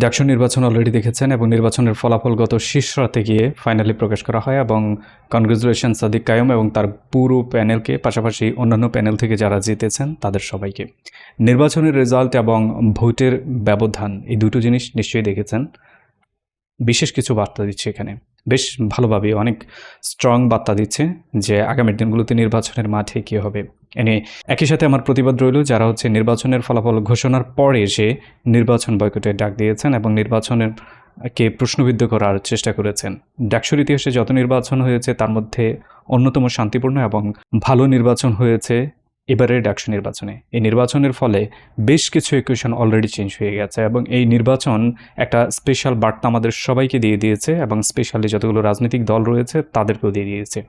ডাকসু নির্বাচন অলরেডি দেখেছেন এবং নির্বাচনের ফলাফল গত শীর্ষ রাতে গিয়ে ফাইনালি প্রকাশ করা হয় এবং কনগ্রেচুলেশন সাদিক কায়ম এবং তার পুরো প্যানেলকে, পাশাপাশি অন্যান্য প্যানেল থেকে যারা জিতেছেন তাদের সবাইকে। নির্বাচনের রেজাল্ট এবং ভোটের ব্যবধান, এই দুটো জিনিস নিশ্চয়ই দেখেছেন। বিশেষ কিছু বার্তা দিচ্ছে এখানে। বেশ ভালোভাবে অনেক স্ট্রং বার্তা দিচ্ছে যে আগামী দিনগুলোতে নির্বাচনের মাঠে কী হবে। এনে একই সাথে আমার প্রতিবাদ রইল যারা হচ্ছে নির্বাচনের ফলাফল ঘোষণার পরে এসে নির্বাচন বয়কটের ডাক দিয়েছেন এবং নির্বাচনের কে প্রশ্নবিদ্ধ করার চেষ্টা করেছেন। ডাকসুর ইতিহাসে যত নির্বাচন হয়েছে তার মধ্যে অন্যতম শান্তিপূর্ণ এবং ভালো নির্বাচন হয়েছে এবারের ডাকসু নির্বাচনে। এই নির্বাচনের ফলে বেশ কিছু ইকুয়েশন অলরেডি চেঞ্জ হয়ে গেছে এবং এই নির্বাচন একটা স্পেশাল বার্তা আমাদের সবাইকে দিয়ে দিয়েছে এবং স্পেশালি যতগুলো রাজনৈতিক দল রয়েছে তাদেরকেও দিয়ে দিয়েছে।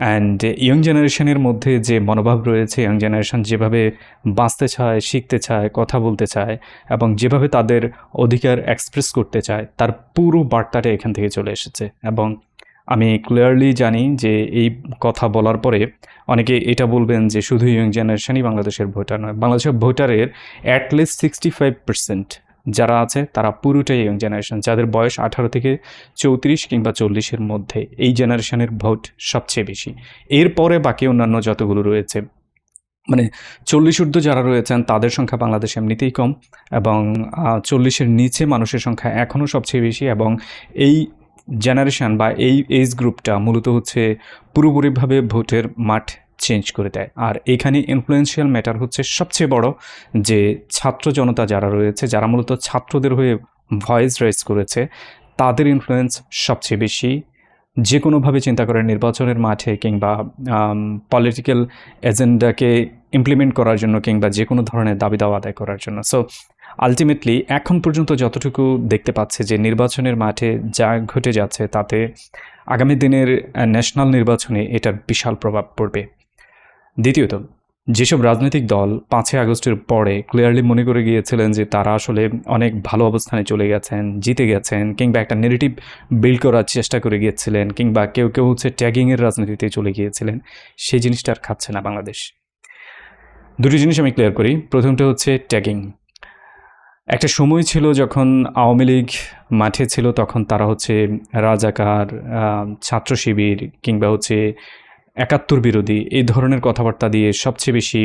অ্যান্ড ইয়ং জেনারেশনের মধ্যে যে মনোভাব রয়েছে ইয়ং জেনারেশন যেভাবে বাঁচতে চায়, শিখতে চায়, কথা বলতে চায় এবং যেভাবে তাদের অধিকার এক্সপ্রেস করতে চায়, তার পুরো বার্তাটা এখান থেকে চলে এসেছে এবং আমি ক্লিয়ারলি জানি যে এই কথা বলার পরে অনেকে এটা বলবেন যে শুধু ইয়ং জেনারেশনই বাংলাদেশের ভোটার নয়, বাংলাদেশের ভোটারের অ্যাটলিস্ট সিক্সটি ফাইভ পার্সেন্ট যারা আছে, তারা পুরোটাই ইয়ং জেনারেশন যাদের বয়স আঠারো থেকে চৌত্রিশ কিংবা চল্লিশের মধ্যে এই জেনারেশনের ভোট সবচেয়ে বেশি। এরপরে বাকি অন্যান্য যতগুলো রয়েছে মানে চল্লিশ ঊর্ধ্ব যারা রয়েছেন, তাদের সংখ্যা বাংলাদেশে এমনিতেই কম এবং চল্লিশের নিচে মানুষের সংখ্যা এখনও সবচেয়ে বেশি এবং এই জেনারেশন বা এই এজ গ্রুপটা মূলত হচ্ছে পুরোপুরিভাবে ভোটের মাঠ চেঞ্জ করে দেয়। আর এখানে ইনফ্লুয়েন্সিয়াল ম্যাটার হচ্ছে সবচেয়ে বড় যে ছাত্র জনতা যারা রয়েছে, যারা মূলত ছাত্রদের হয়ে ভয়েস রেজ করেছে, তাদের ইনফ্লুয়েন্স সবচেয়ে বেশি। যে কোনোভাবে চিন্তা করে নির্বাচনের মাঠে কিংবা পলিটিক্যাল এজেন্ডাকে ইমপ্লিমেন্ট করার জন্য কিংবা যে কোনো ধরনের দাবি দাওয়া আদায় করার জন্য। সো আলটিমেটলি এখন পর্যন্ত যতটুকু দেখতে পাচ্ছে যে নির্বাচনের মাঠে যা ঘটে যাচ্ছে, তাতে আগামী দিনের ন্যাশনাল নির্বাচনে এটার বিশাল প্রভাব পড়বে। দ্বিতীয়ত, যেসব রাজনৈতিক দল পাঁচই আগস্টের পরে ক্লিয়ারলি মনে করে গিয়েছিলেন যে তারা আসলে অনেক ভালো অবস্থানে চলে গেছেন, জিতে গেছেন, কিংবা একটা নেগেটিভ বিল্ড করার চেষ্টা করে গিয়েছিলেন, কিংবা কেউ কেউ হচ্ছে ট্যাগিংয়ের রাজনীতিতে চলে গিয়েছিলেন, সেই জিনিসটা আর খাচ্ছে না বাংলাদেশ। দুটি জিনিস আমি ক্লিয়ার করি। প্রথমটা হচ্ছে ট্যাগিং একটা সময় ছিল যখন আওয়ামী লীগ মাঠে ছিল, তখন তারা হচ্ছে রাজাকার ছাত্র শিবির কিংবা হচ্ছে একাত্তর বিরোধী এই ধরনের কথাবার্তা দিয়ে সবচেয়ে বেশি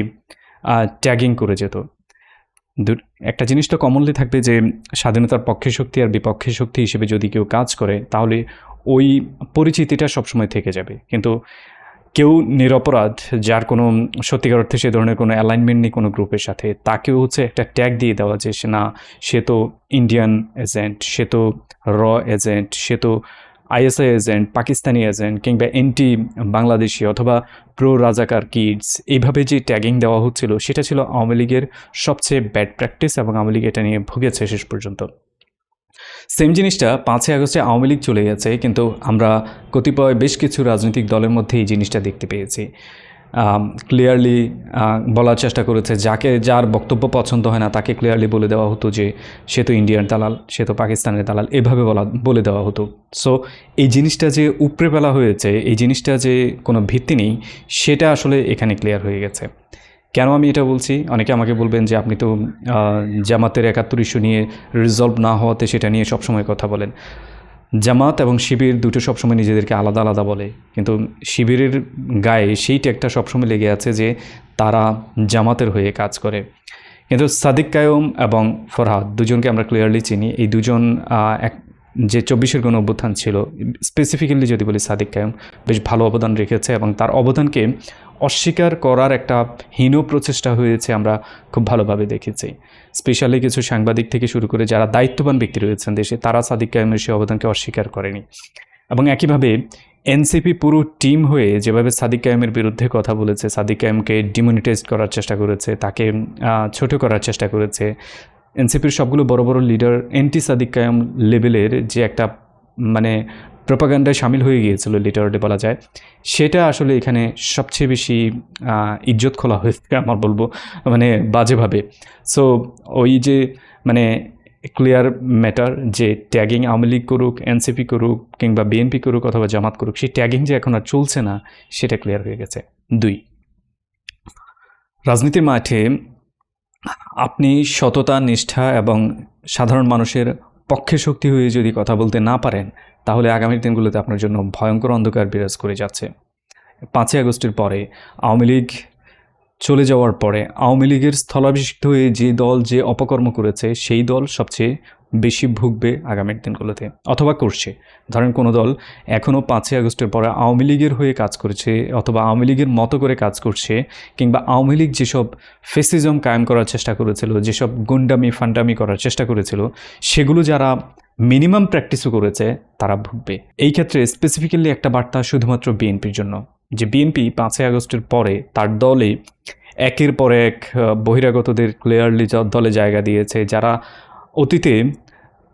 ট্যাগিং করে যেত। একটা জিনিস তো কমনলি থাকবে যে স্বাধীনতার পক্ষে শক্তি আর বিপক্ষে শক্তি হিসেবে যদি কেউ কাজ করে, তাহলে ওই পরিচিতিটা সবসময় থেকে যাবে। কিন্তু কেউ নিরপরাধ যার কোনো সত্যিকার অর্থে সে ধরনের কোনো অ্যালাইনমেন্ট নেই কোনো গ্রুপের সাথে, তাকেও হচ্ছে একটা ট্যাগ দিয়ে দেওয়া যে সে না, সে তো ইন্ডিয়ান এজেন্ট সে তো র এজেন্ট সে তো আইএসআই এজেন্ট পাকিস্তানি এজেন্ট কিংবা এনটি বাংলাদেশি অথবা প্রো রাজাকার কিডস এইভাবে যে ট্যাগিং দেওয়া হচ্ছিল, সেটা ছিল আওয়ামী লীগের সবচেয়ে ব্যাড প্র্যাকটিস এবং আওয়ামী লীগ এটা নিয়ে ভুগেছে শেষ পর্যন্ত। সেম জিনিসটা পাঁচই আগস্টে আওয়ামী লীগ চলে গেছে, কিন্তু আমরা কতিপয় বেশ কিছু রাজনৈতিক দলের মধ্যে এই জিনিসটা দেখতে পেয়েছি। ক্লিয়ারলি বলার চেষ্টা করেছে, যাকে যার বক্তব্য পছন্দ হয় না, তাকে ক্লিয়ারলি বলে দেওয়া হতো যে সে তো ইন্ডিয়ান দালাল, সে তো পাকিস্তানের দালাল, এভাবে বলা, বলে দেওয়া হতো। সো এই জিনিসটা যে উপরে ফেলা হয়েছে, এই জিনিসটা যে কোনো ভিত্তি নেই, সেটা আসলে এখানে ক্লিয়ার হয়ে গেছে। কেন আমি এটা বলছি? অনেকে আমাকে বলবেন যে আপনি তো জামাতের একাত্তর ইস্যু নিয়ে রিজলভ না হওয়াতে সেটা নিয়ে সবসময় কথা বলেন। জামাত এবং শিবির দুটো সবসময় নিজেদেরকে আলাদা আলাদা বলে। কিন্তু শিবিরের গায়ে সেই ট্যাগটা সবসময় লেগে আছে যে তারা জামাতের হয়ে কাজ করে। কিন্তু সাদিক কায়ম এবং ফরহাদ দুজনকে আমরা ক্লিয়ারলি চিনি। এই দুজন এক, যে চব্বিশের কোনো অভ্যুত্থান ছিল স্পেসিফিক্যালি যদি বলি সাদিক কায়ম, বেশ ভালো অবদান রেখেছে এবং তার অবদানকে অস্বীকার করার একটা হীন প্রচেষ্টা হয়েছে আমরা খুব ভালোভাবে দেখেছি। স্পেশালি কিছু সাংবাদিক থেকে শুরু করে যারা দায়িত্ববান ব্যক্তি রয়েছেন দেশে, তারা সাদিক কায়েমের সে অবদানকে অস্বীকার করেনি। এবং একইভাবে এনসিপি পুরো টিম হয়ে যেভাবে সাদিক কায়েমের বিরুদ্ধে কথা বলেছে, সাদিক কায়েমকে ডিমনিটাইজ করার চেষ্টা করেছে, তাকে ছোট করার চেষ্টা করেছে এনসিপির সবগুলো বড় বড় লিডার এন্টি সাদিক কায়েম লেভেলের যে একটা মানে প্রপাগান্ডায় সামিল হয়ে গিয়েছিল, লিটারালি বলা যায়। সেটা আসলে এখানে সবচেয়ে বেশি ইজ্জত খোলা হয়েছে, আমার বলব মানে বাজেভাবে। সো ওই যে মানে ক্লিয়ার ম্যাটার যে ট্যাগিং আওয়ামী লীগ করুক এনসিপি করুক, কিংবা বিএনপি করুক, অথবা জামাত করুক, সেই ট্যাগিং যে এখন আর চলছে না, সেটা ক্লিয়ার হয়ে গেছে। দুই, রাজনীতির মাঠে আপনি সততা, নিষ্ঠা এবং সাধারণ মানুষের পক্ষে শক্তি হয়ে যদি কথা বলতে না পারেন, তাহলে আগামী দিনগুলোতে আপনার জন্য ভয়ঙ্কর অন্ধকার বিরাজ করে যাচ্ছে। পাঁচই আগস্টের পরে আওয়ামী লীগ চলে যাওয়ার পরে আওয়ামী লীগের স্থলাভিষিক্ত হয়ে যে দল যে অপকর্ম করেছে, সেই দল সবচেয়ে বেশি ভুগবে আগামীর দিনগুলোতে অথবা করছে। ধরেন কোনো দল এখনও পাঁচই আগস্টের পরে আওয়ামী লীগের হয়ে কাজ করছে অথবা আওয়ামী লীগের মতো করে কাজ করছে কিংবা আওয়ামী লীগ যেসব ফেসিজম কায়েম করার চেষ্টা করেছিল, যেসব গুন্ডামি, ফান্ডামি করার চেষ্টা করেছিল, সেগুলো যারা মিনিমাম প্র্যাকটিসও করেছে, তারা ভুগবে। এই ক্ষেত্রে স্পেসিফিক্যালি একটা বার্তা শুধুমাত্র বিএনপির জন্য, যে বিএনপি পাঁচই আগস্টের পরে তার দলে একের পর এক বহিরাগতদের ক্লিয়ারলি দলে জায়গা দিয়েছে, যারা অতীতে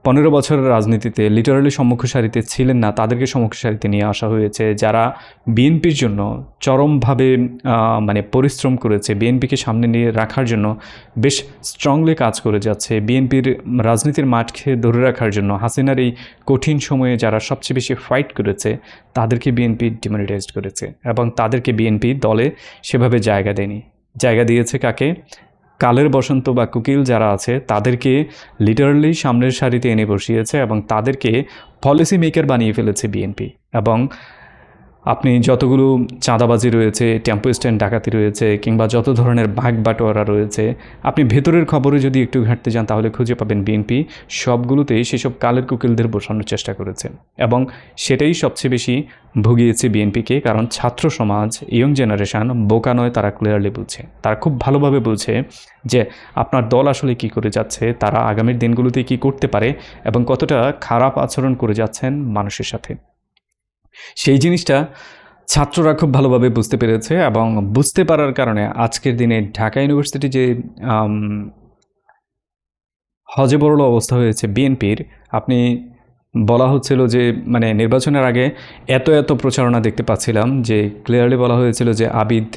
পনেরো বছরের রাজনীতিতে লিটারালি সম্মুখ সারিতে ছিলেন না, তাদেরকে সম্মুখ সারিতে নিয়ে আসা হয়েছে। যারা বিএনপির জন্য চরমভাবে মানে পরিশ্রম করেছে বিএনপিকে সামনে নিয়ে রাখার জন্য বেশ স্ট্রংলি কাজ করে যাচ্ছে। বিএনপির রাজনীতির মাঠকে ধরে রাখার জন্য হাসিনার এই কঠিন সময়ে যারা সবচেয়ে বেশি ফাইট করেছে, তাদেরকে বিএনপি ডিমনিটাইজড করেছে এবং তাদেরকে বিএনপি দলে সেভাবে জায়গা দেয়নি। জায়গা দিয়েছে কাকে? কালের বসন্ত বা কুকিল যারা আছে, তাদেরকে লিটারালি সামনের সারিতে এনে বসিয়েছে এবং তাদেরকে পলিসি মেকার বানিয়ে ফেলেছে বিএনপি এবং আপনি যতগুলো চাঁদাবাজি রয়েছে, টেম্পো স্ট্যান্ড ডাকাতি রয়েছে, কিংবা যত ধরনের ভাগ বাটোয়ারা রয়েছে, আপনি ভেতরের খবরে যদি একটু ঘাঁটতে যান, তাহলে খুঁজে পাবেন বিএনপি সবগুলোতেই সেসব কালের কুকিলদের বসানোর চেষ্টা করেছে এবং সেটাই সবচেয়ে বেশি ভুগিয়েছে বিএনপিকে কারণ ছাত্র সমাজ ইয়ং জেনারেশন বোকা নয়, তারা ক্লিয়ারলি বুঝছে তারা খুব ভালোভাবে বুঝছে যে আপনার দল আসলে কি করে যাচ্ছে, তারা আগামীর দিনগুলোতে কি করতে পারে এবং কতটা খারাপ আচরণ করে যাচ্ছেন মানুষের সাথে। সেই জিনিসটা ছাত্ররা খুব ভালোভাবে বুঝতে পেরেছে এবং বুঝতে পারার কারণে আজকের দিনে ঢাকা ইউনিভার্সিটি যে আম, হজবরল অবস্থা হয়েছে বিএনপির আপনি বলা হচ্ছিল যে মানে নির্বাচনের আগে এত এত প্রচারণা দেখতে পাচ্ছিলাম যে ক্লিয়ারলি বলা হয়েছিল যে আবিদ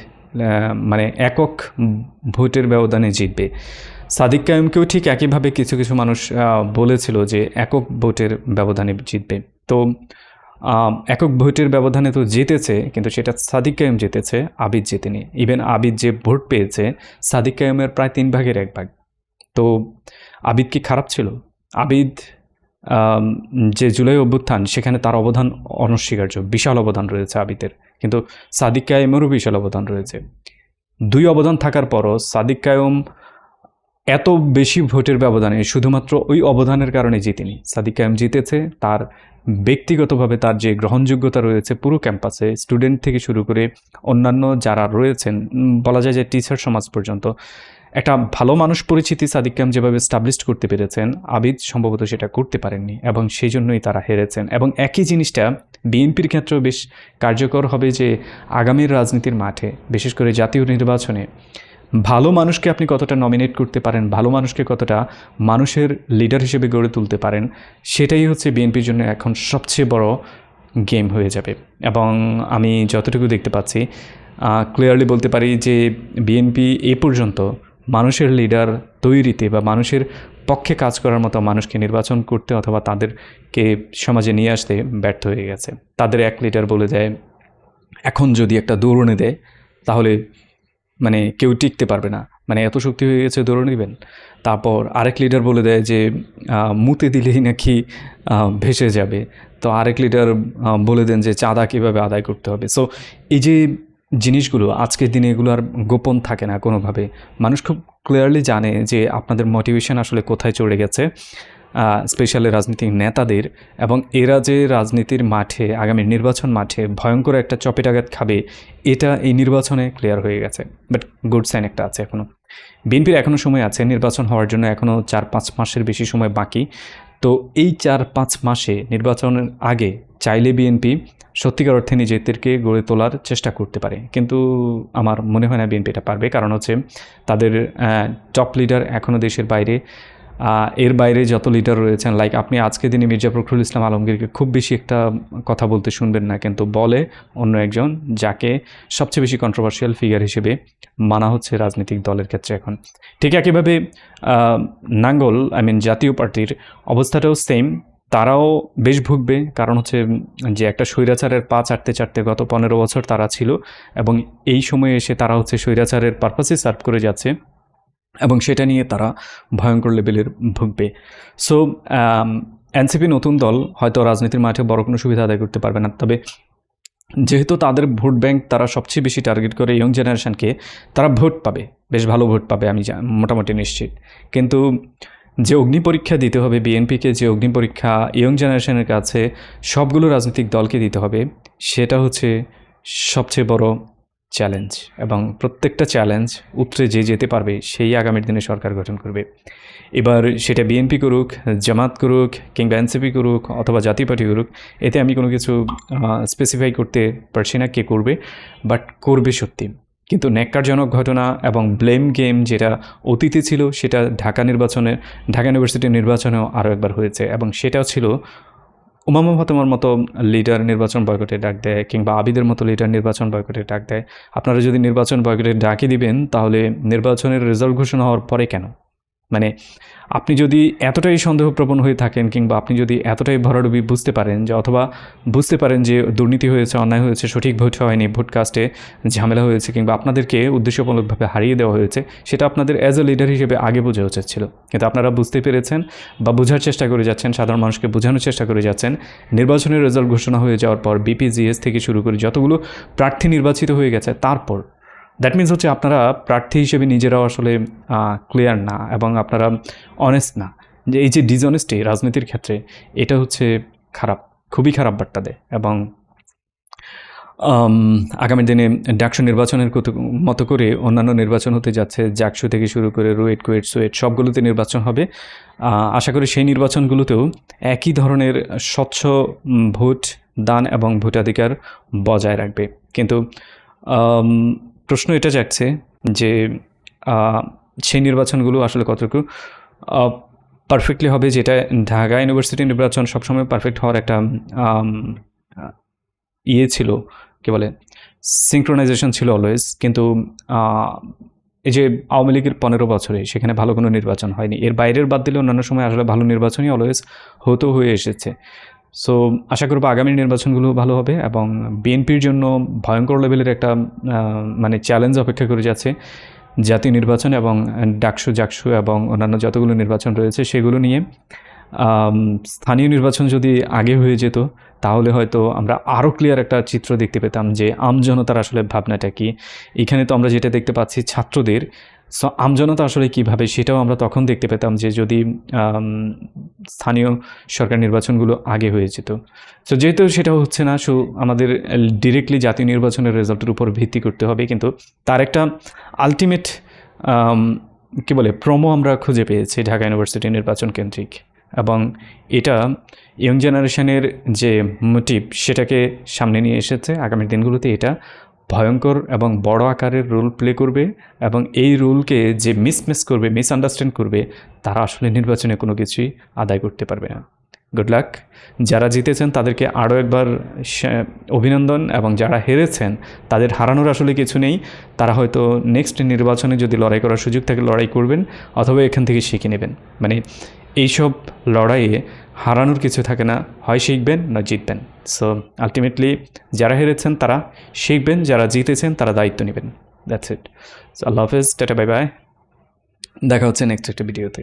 মানে একক ভোটের ব্যবধানে জিতবে। সাদিক কায়ুমকেও ঠিক একইভাবে কিছু কিছু মানুষ বলেছিল যে একক ভোটের ব্যবধানে জিতবে। তো একক ভোটের ব্যবধানে তো জিতেছে, কিন্তু সেটা সাদিক কায়ুম জিতেছে, আবিদ জেতেনি। ইভেন আবিদ যে ভোট পেয়েছে, সাদিক কায়ুমের প্রায় তিন ভাগের এক ভাগ। তো আবিদ কি খারাপ ছিল? আবিদ যে জুলাই অভ্যুত্থান, সেখানে তার অবদান অনস্বীকার্য, বিশাল অবদান রয়েছে আবিদের। কিন্তু সাদিক কায়েমেরও বিশাল অবদান রয়েছে। দুই অবদান থাকার পরও সাদিক কায়ুম এত বেশি ভোটের ব্যবধানে শুধুমাত্র ওই অবদানের কারণে জিতেনি। সাদিক কায়েম জিতেছে, তার ব্যক্তিগতভাবে তার যে গ্রহণযোগ্যতা রয়েছে পুরো ক্যাম্পাসে, স্টুডেন্ট থেকে শুরু করে অন্যান্য যারা রয়েছেন বলা যায় যে টিচার সমাজ পর্যন্ত, একটা ভালো মানুষ পরিচিতি সাদিক কায়েম যেভাবে স্টাবলিশ করতে পেরেছেন, আবিদ সম্ভবত সেটা করতে পারেননি এবং সেই জন্যই তারা হেরেছেন। এবং একই জিনিসটা বিএনপির ক্ষেত্রেও বেশ কার্যকর হবে যে আগামীর রাজনীতির মাঠে, বিশেষ করে জাতীয় নির্বাচনে ভালো মানুষকে আপনি কতটা নমিনেট করতে পারেন, ভালো মানুষকে কতটা মানুষের লিডার হিসেবে গড়ে তুলতে পারেন, সেটাই হচ্ছে বিএনপির জন্য এখন সবচেয়ে বড় গেম হয়ে যাবে। এবং আমি যতটুকু দেখতে পাচ্ছি ক্লিয়ারলি বলতে পারি যে বিএনপি এ পর্যন্ত মানুষের লিডার তৈরিতে বা মানুষের পক্ষে কাজ করার মতো মানুষকে নির্বাচন করতে অথবা তাদেরকে সমাজে নিয়ে আসতে ব্যর্থ হয়ে গেছে। তাদের এক লিডার বলে দেয়, এখন যদি একটা দৌড়নে দেয়, তাহলে মানে কেউ টিকতে পারবে না। মানে এত শক্তি হয়ে গেছে, ধরে নেবেন। তারপর আরেক লিডার বলে দেয় যে মুতে দিলেই নাকি ভেসে যাবে। তো আরেক লিডার বলে দেন যে, চাঁদা কীভাবে আদায় করতে হবে। সো এই যে জিনিসগুলো, আজকের দিনে এগুলো আর গোপন থাকে না কোনোভাবে। মানুষ খুব ক্লিয়ারলি জানে যে, আপনাদের মোটিভেশন আসলে কোথায় চলে গেছে। স্পেশালি রাজনৈতিক নেতাদের এবং এরা যে রাজনীতির মাঠে, আগামী নির্বাচন মাঠে ভয়ঙ্কর একটা চপেটাঘাত খাবে, এটা এই নির্বাচনে ক্লিয়ার হয়ে গেছে। বাট গুড সাইন একটা আছে এখনও বিএনপির এখনও সময় আছে, নির্বাচন হওয়ার জন্য এখনও চার পাঁচ মাসের বেশি সময় বাকি। তো এই চার পাঁচ মাসে নির্বাচনের আগে চাইলে বিএনপি সত্যিকার অর্থে নিজেদেরকে গড়ে তোলার চেষ্টা করতে পারে। কিন্তু আমার মনে হয় না বিএনপি এটা পারবে। কারণ হচ্ছে তাদের টপ লিডার এখনও দেশের বাইরে এর বাইরে যত লিডার রয়েছেন লাইক আপনি আজকে দিনে মির্জা ফখরুল ইসলাম আলমগীরকে খুব বেশি একটা কথা বলতে শুনবেন না, কিন্তু বলে অন্য একজন যাকে সবচেয়ে বেশি কন্ট্রোভার্সিয়াল ফিগার হিসেবে মানা হচ্ছে রাজনৈতিক দলের ক্ষেত্রে এখন। ঠিক একইভাবে নাঙ্গল আই মিন জাতীয় পার্টির অবস্থাটাও সেম তারাও বেশ ভুগবে, কারণ হচ্ছে যে একটা স্বৈরাচারের পা চাটতে চাটতে গত পনেরো বছর তারা ছিল এবং এই সময়ে এসে তারা হচ্ছে স্বৈরাচারের পারপাসে সার্ভ করে যাচ্ছে। এবং সেটা নিয়ে তারা ভয়ঙ্কর লেভেলের ভুগবে। সো এনসিপি নতুন দল হয়তো রাজনীতির মাঠে বড় কোনো সুবিধা আদায় করতে পারবে না। তবে যেহেতু তাদের ভোট ব্যাংক তারা সবচেয়ে বেশি টার্গেট করে ইয়ং জেনারেশানকে, তারা ভোট পাবে। বেশ ভালো ভোট পাবে, আমি মোটামুটি নিশ্চিত। কিন্তু যে অগ্নি পরীক্ষা দিতে হবে বিএনপিকে যে অগ্নি পরীক্ষা ইয়ং জেনারেশনের কাছে সবগুলো রাজনৈতিক দলকে দিতে হবে, সেটা হচ্ছে সবচেয়ে বড় চ্যালেঞ্জ এবং প্রত্যেকটা চ্যালেঞ্জ উতরে যে যেতে পারবে সেই আগামীর দিনে সরকার গঠন করবে। এবার সেটা বিএনপি করুক, জামাত করুক কিংবা এনসিপি করুক অথবা জাতীয় পার্টি করুক, এতে আমি কোনো কিছু স্পেসিফাই করতে পারছি না কে করবে বাট করবে সত্যি। কিন্তু ন্যাক্কারজনক ঘটনা এবং ব্লেম গেম যেটা অতীতে ছিল, সেটা ঢাকা নির্বাচনে, ঢাকা ইউনিভার্সিটির নির্বাচনেও আরও একবার হয়েছে এবং সেটাও ছিল উমামা ফাতেমার মতো লিডার নির্বাচন বয়কটে ডাক দেয় কিংবা আবিদের মতো লিডার নির্বাচন বয়কটে ডাক দেয়। আপনারা যদি নির্বাচন বয়কটে ডাকি দিবেন, তাহলে নির্বাচনের রেজাল্ট ঘোষণা হওয়ার পরে কেন? মানে আপনি যদি এতটাই সন্দেহপ্রবণ হয়ে থাকেন কিংবা আপনি যদি এতটাই ভরাডুবি বুঝতে পারেন যে, অথবা বুঝতে পারেন যে দুর্নীতি হয়েছে, অন্যায় হয়েছে, সঠিক ভোট হয়নি, ভোট কাস্টে ঝামেলা হয়েছে কিংবা আপনাদেরকে উদ্দেশ্যমূলকভাবে হারিয়ে দেওয়া হয়েছে, সেটা আপনাদের অ্যাজ এ লিডার হিসেবে আগে বোঝা উচিত ছিল। কিন্তু আপনারা বুঝতে পেরেছেন বা বোঝার চেষ্টা করে যাচ্ছেন, সাধারণ মানুষকে বোঝানোর চেষ্টা করে যাচ্ছেন, নির্বাচনের রেজাল্ট ঘোষণা হয়ে যাওয়ার পর বিপিজিএস থেকে শুরু করে যতগুলো প্রার্থী নির্বাচিত হয়ে গেছে, তারপর দ্যাট মিনস হচ্ছে আপনারা প্রার্থী হিসেবে নিজেরাও আসলে ক্লিয়ার না এবং আপনারা অনেস্ট না। যে এই যে ডিসঅনেস্টি রাজনীতির ক্ষেত্রে, এটা হচ্ছে খারাপ, খুবই খারাপ বার্তা দেয় এবং আগামী দিনে ডাকসু নির্বাচনের মতো করে অন্যান্য নির্বাচন হতে যাচ্ছে জাকসু থেকে শুরু করে রুয়েট, কুয়েট, সুয়েট, সবগুলোতে নির্বাচন হবে। আশা করি সেই নির্বাচনগুলোতেও একই ধরনের স্বচ্ছ ভোট, দান এবং ভোটাধিকার বজায় রাখবে। কিন্তু প্রশ্ন এটা যাচ্ছে যে সেই নির্বাচনগুলো আসলে কতটুকু পারফেক্টলি হবে যেটা ঢাকা ইউনিভার্সিটি নির্বাচন সবসময় পারফেক্ট হওয়ার একটা ইয়ে ছিল, কি বলে সিঙ্ক্রোনাইজেশন ছিল অলওয়েজ কিন্তু এই যে আওয়ামী লীগের পনেরো বছরে সেখানে ভালো কোনো নির্বাচন হয়নি। এর বাইরের বাদ দিলে অন্যান্য সময় আসলে ভালো নির্বাচনই অলওয়েজ হতো হয়ে এসেছে। সো আশা করব আগামী নির্বাচনগুলো ভালো হবে এবং বিএনপির জন্য ভয়ঙ্কর লেভেলের একটা মানে চ্যালেঞ্জ অপেক্ষা করে যাচ্ছে জাতীয় নির্বাচন এবং ডাকসু, জাকসু এবং অন্যান্য যতগুলো নির্বাচন রয়েছে সেগুলো নিয়ে। স্থানীয় নির্বাচন যদি আগে হয়ে যেত, তাহলে হয়তো আমরা আরও ক্লিয়ার একটা চিত্র দেখতে পেতাম যে আমজনতার আসলে ভাবনাটা কি। এখানে তো আমরা যেটা দেখতে পাচ্ছি ছাত্রদের সো আমজনতা আসলে কীভাবে? সেটাও আমরা তখন দেখতে পেতাম যে যদি স্থানীয় সরকার নির্বাচনগুলো আগে হয়ে যেত। সো যেহেতু সেটা হচ্ছে না সো আমাদের ডিরেক্টলি জাতীয় নির্বাচনের রেজাল্টের উপর ভিত্তি করতে হবে, কিন্তু তার একটা আলটিমেট কি বলে প্রমো আমরা খুঁজে পেয়েছি ঢাকা ইউনিভার্সিটি নির্বাচন কেন্দ্রিক। এবং এটা ইয়ং জেনারেশনের যে মোটিভ সেটাকে সামনে নিয়ে এসেছে। আগামী দিনগুলোতে এটা ভয়ঙ্কর এবং বড় আকারের রোল প্লে করবে এবং এই রোলকে যে মিসমিস করবে, মিসআন্ডারস্ট্যান্ড করবে, তারা আসলে নির্বাচনে কোনো কিছুই আদায় করতে পারবে না। Good luck. যারা জিতেছেন তাদেরকে আরও একবার অভিনন্দন এবং যারা হেরেছেন তাদের হারানোর আসলে কিছু নেই। তারা হয়তো নেক্সট নির্বাচনে যদি লড়াই করার সুযোগ থাকে লড়াই করবেন অথবা এখান থেকে শিখে নেবেন। মানে এইসব লড়াইয়ে হারানোর কিছু থাকে না। হয় শিখবেন না জিতবেন। সো আলটিমেটলি যারা হেরেছেন তারা শিখবেন, যারা জিতেছেন তারা দায়িত্ব নেবেন। দ্যাটস ইট সো আল্লাহ হাফেজ, টাটা বাই বাই দেখা হচ্ছে নেক্সট একটা ভিডিওতে।